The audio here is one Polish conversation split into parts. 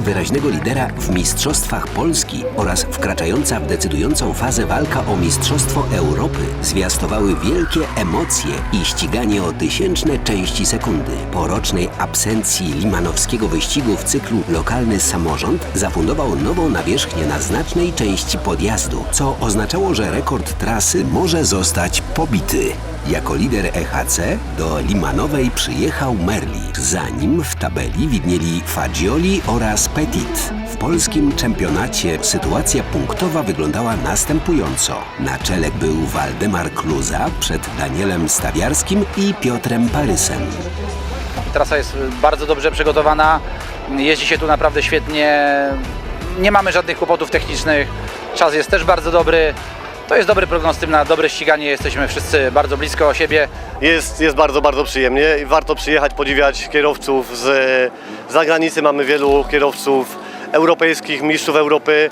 wyraźnego lidera w Mistrzostwach Polski oraz wkraczająca w decydującą fazę walka o Mistrzostwo Europy zwiastowały wielkie emocje i ściganie o tysięczne części sekundy. Po rocznej absencji limanowskiego wyścigu w cyklu Lokalny Samorząd zafundował nową nawierzchnię na znacznej części podjazdu, co oznaczało, że rekord trasy może zostać pobity. Jako lider EHC do Limanowej przyjechał Merli. Za nim w tabeli widnieli Fagioli oraz Petit. W polskim czempionacie sytuacja punktowa wyglądała następująco. Na czele był Waldemar Kluza przed Danielem Stawiarskim i Piotrem Parysem. Trasa jest bardzo dobrze przygotowana, jeździ się tu naprawdę świetnie, nie mamy żadnych kłopotów technicznych, czas jest też bardzo dobry. To jest dobry prognostyk na dobre ściganie, jesteśmy wszyscy bardzo blisko siebie. Jest, jest bardzo, bardzo przyjemnie i warto przyjechać, podziwiać kierowców z zagranicy. Mamy wielu kierowców europejskich, mistrzów Europy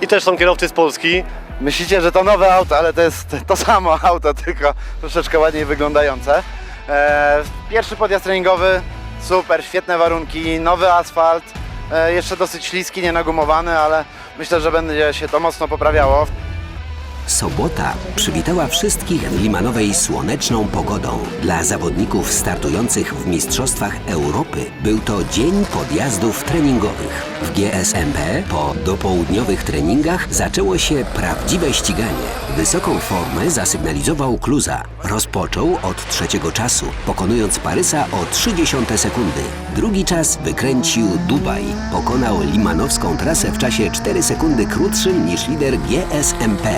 i też są kierowcy z Polski. Myślicie, że to nowe auto, ale to jest to samo auto, tylko troszeczkę ładniej wyglądające. E, pierwszy podjazd treningowy, super, świetne warunki, nowy asfalt, e, jeszcze dosyć śliski, nienagumowany, ale myślę, że będzie się to mocno poprawiało. Sobota przywitała wszystkich w Limanowej słoneczną pogodą. Dla zawodników startujących w Mistrzostwach Europy był to dzień podjazdów treningowych. W GSMP po dopołudniowych treningach zaczęło się prawdziwe ściganie. Wysoką formę zasygnalizował Kluza. Rozpoczął od trzeciego czasu, pokonując Parysa o 0,3 sekundy. Drugi czas wykręcił Dubaj. Pokonał limanowską trasę w czasie 4 sekundy krótszym niż lider GSMP.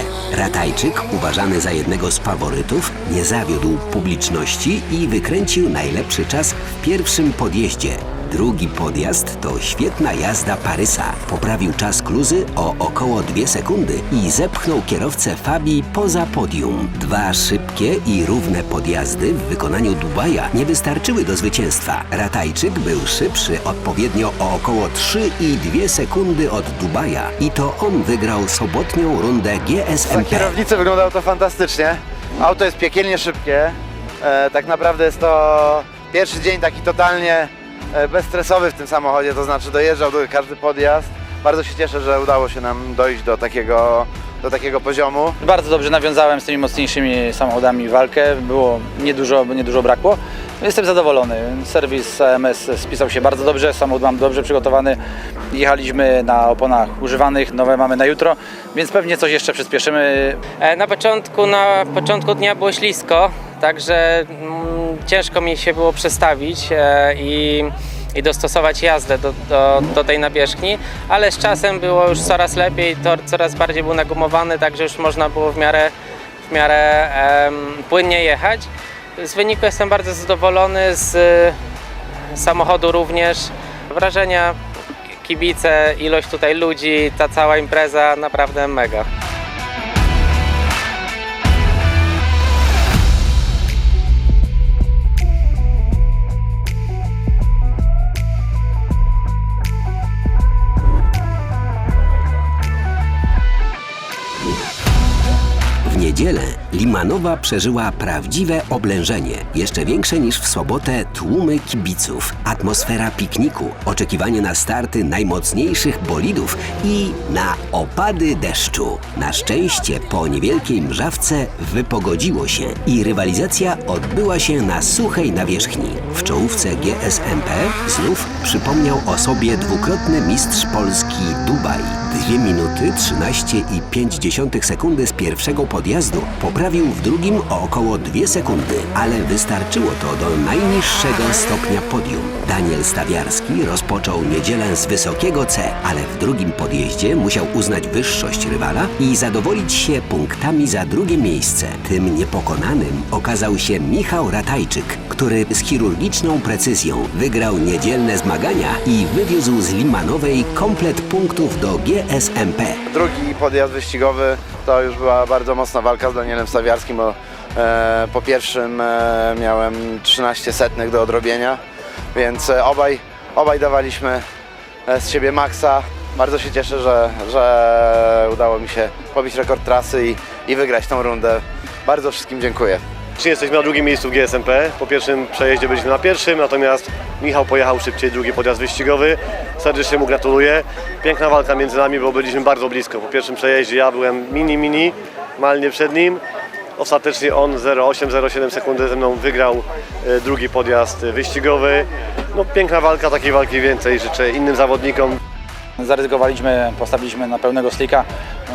Ratajczyk, uważany za jednego z faworytów, nie zawiódł publiczności i wykręcił najlepszy czas w pierwszym podjeździe. Drugi podjazd to świetna jazda Parysa. Poprawił czas Kluzy o około 2 sekundy i zepchnął kierowcę Fabii poza podium. Dwa szybkie i równe podjazdy w wykonaniu Dubaja nie wystarczyły do zwycięstwa. Ratajczyk był szybszy odpowiednio o około 3,2 sekundy od Dubaja i to on wygrał sobotnią rundę GSMP. kierownicy wyglądało to fantastycznie. Auto jest piekielnie szybkie. E, tak naprawdę jest to pierwszy dzień taki totalnie bezstresowy w tym samochodzie, to znaczy dojeżdżał do każdy podjazd. Bardzo się cieszę, że udało się nam dojść do takiego, do takiego poziomu. Bardzo dobrze nawiązałem z tymi mocniejszymi samochodami walkę, było niedużo, niedużo brakło. Jestem zadowolony. Serwis AMS spisał się bardzo dobrze, samochód mam dobrze przygotowany. Jechaliśmy na oponach używanych, nowe mamy na jutro, więc pewnie coś jeszcze przyspieszymy. E, Na początku, na początku dnia było ślisko, także mm, ciężko mi się było przestawić e, i, i dostosować jazdę do, do, do tej nawierzchni, ale z czasem było już coraz lepiej, tor coraz bardziej był nagumowany, także już można było w miarę, w miarę płynnie jechać. Z wyniku jestem bardzo zadowolony, z samochodu również. Wrażenia, kibice, ilość tutaj ludzi, ta cała impreza naprawdę mega. Niedzielę Limanowa przeżyła prawdziwe oblężenie, jeszcze większe niż w sobotę tłumy kibiców, atmosfera pikniku, oczekiwanie na starty najmocniejszych bolidów i na opady deszczu. Na szczęście po niewielkiej mrzawce wypogodziło się i rywalizacja odbyła się na suchej nawierzchni. W czołówce GSMP znów przypomniał o sobie dwukrotny mistrz Polski Dubaj. 2 minuty 13,5 sekundy z pierwszego podjazdu poprawił w drugim o około 2 sekundy, ale wystarczyło to do najniższego stopnia podium. Daniel Stawiarski rozpoczął niedzielę z wysokiego C, ale w drugim podjeździe musiał uznać wyższość rywala i zadowolić się punktami za drugie miejsce. Tym niepokonanym okazał się Michał Ratajczyk, który z chirurgiczną precyzją wygrał niedzielne zmagania i wywiózł z Limanowej komplet punktów do GSMP. Drugi podjazd wyścigowy to już była bardzo mocna walka z Danielem Stawiarskim, bo e, po pierwszym e, miałem 13 setnych do odrobienia, więc e, obaj, obaj dawaliśmy e, z siebie maksa. Bardzo się cieszę, że, że udało mi się pobić rekord trasy i, i wygrać tą rundę. Bardzo wszystkim dziękuję. Faktycznie jesteśmy na drugim miejscu w GSMP. Po pierwszym przejeździe byliśmy na pierwszym, natomiast Michał pojechał szybciej drugi podjazd wyścigowy. Serdecznie mu gratuluję. Piękna walka między nami, bo byliśmy bardzo blisko. Po pierwszym przejeździe ja byłem mini, mini, malnie przed nim. Ostatecznie on 0,8-0,7 sekundy ze mną wygrał e, drugi podjazd wyścigowy. No piękna walka, takiej walki więcej życzę innym zawodnikom. Zaryzykowaliśmy, postawiliśmy na pełnego slika,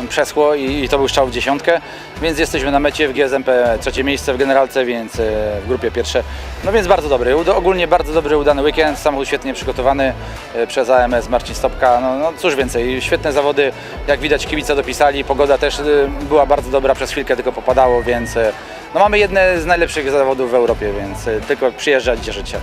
przeschło i, i to był strzał w dziesiątkę, więc jesteśmy na mecie w GSMP trzecie miejsce w generalce, więc e, w grupie pierwsze. No więc bardzo dobry, ogólnie bardzo dobry, udany weekend, samochód świetnie przygotowany e, przez AMS Marcin Stopka, no, no cóż więcej, świetne zawody, jak widać kibice dopisali, pogoda też e, była bardzo dobra, przez chwilkę tylko popadało, więc no mamy jedne z najlepszych zawodów w Europie, więc tylko przyjeżdżać, cieszyć się.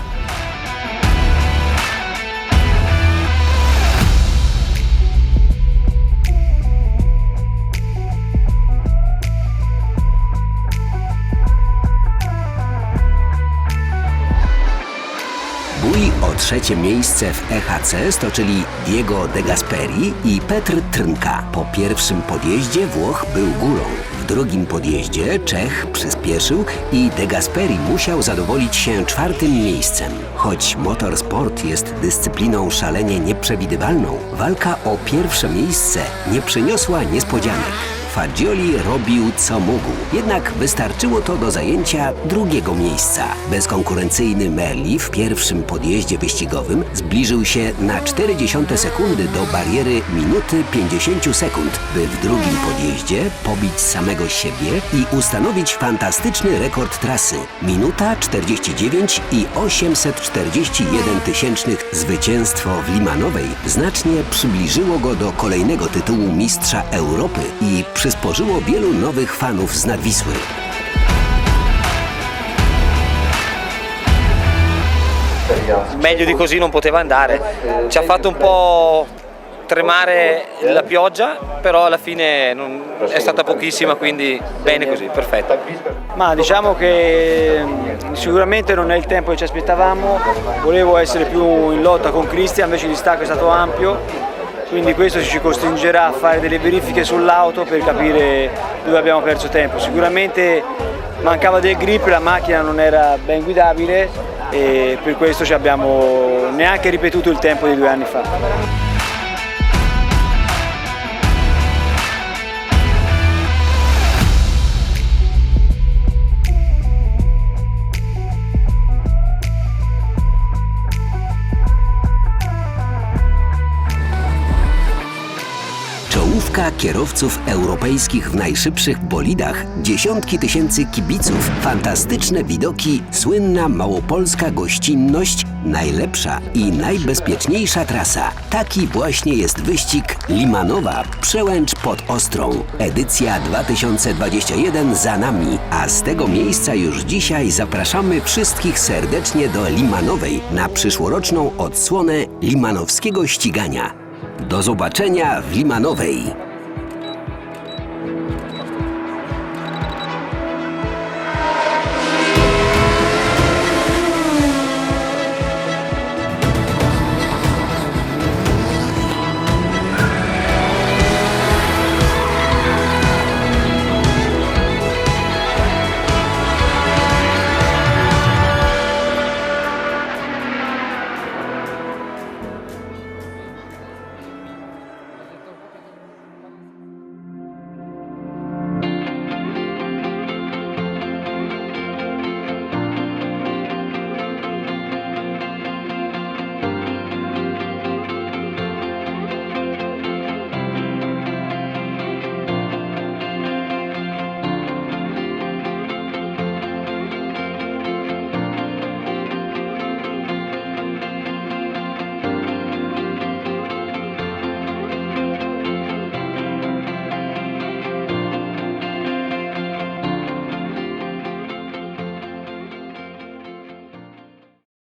O trzecie miejsce w EHC stoczyli Diego De Gasperi i Petr Trnka. Po pierwszym podjeździe Włoch był górą. W drugim podjeździe Czech przyspieszył i De Gasperi musiał zadowolić się czwartym miejscem. Choć motorsport jest dyscypliną szalenie nieprzewidywalną, walka o pierwsze miejsce nie przyniosła niespodzianek. Fagioli robił co mógł, jednak wystarczyło to do zajęcia drugiego miejsca. Bezkonkurencyjny Merli w pierwszym podjeździe wyścigowym zbliżył się na 0,4 sekundy do bariery minuty 50 sekund, by w drugim podjeździe pobić samego siebie i ustanowić fantastyczny rekord trasy. Minuta 49 i 841 tysięcznych zwycięstwo w Limanowej znacznie przybliżyło go do kolejnego tytułu mistrza Europy i przysporzyło wielu nowych fanów z Nadwisły. meglio di così non poteva andare. Ci ha fatto un po' tremare la pioggia, però alla fine non- è stata pochissima, quindi bene così, perfetto. Ma diciamo che mh, sicuramente non è il tempo che ci aspettavamo, volevo essere più in lotta con Cristian, invece il distacco è stato ampio, quindi questo ci costringerà a fare delle verifiche sull'auto per capire dove abbiamo perso tempo. Sicuramente mancava del grip, la macchina non era ben guidabile e per questo ci abbiamo neanche ripetuto il tempo di due anni fa. Kierowców europejskich w najszybszych bolidach, dziesiątki tysięcy kibiców, fantastyczne widoki, słynna małopolska gościnność, najlepsza i najbezpieczniejsza trasa. Taki właśnie jest wyścig Limanowa Przełęcz pod Ostrą. Edycja 2021 za nami, a z tego miejsca już dzisiaj zapraszamy wszystkich serdecznie do Limanowej na przyszłoroczną odsłonę limanowskiego ścigania. Do zobaczenia w Limanowej.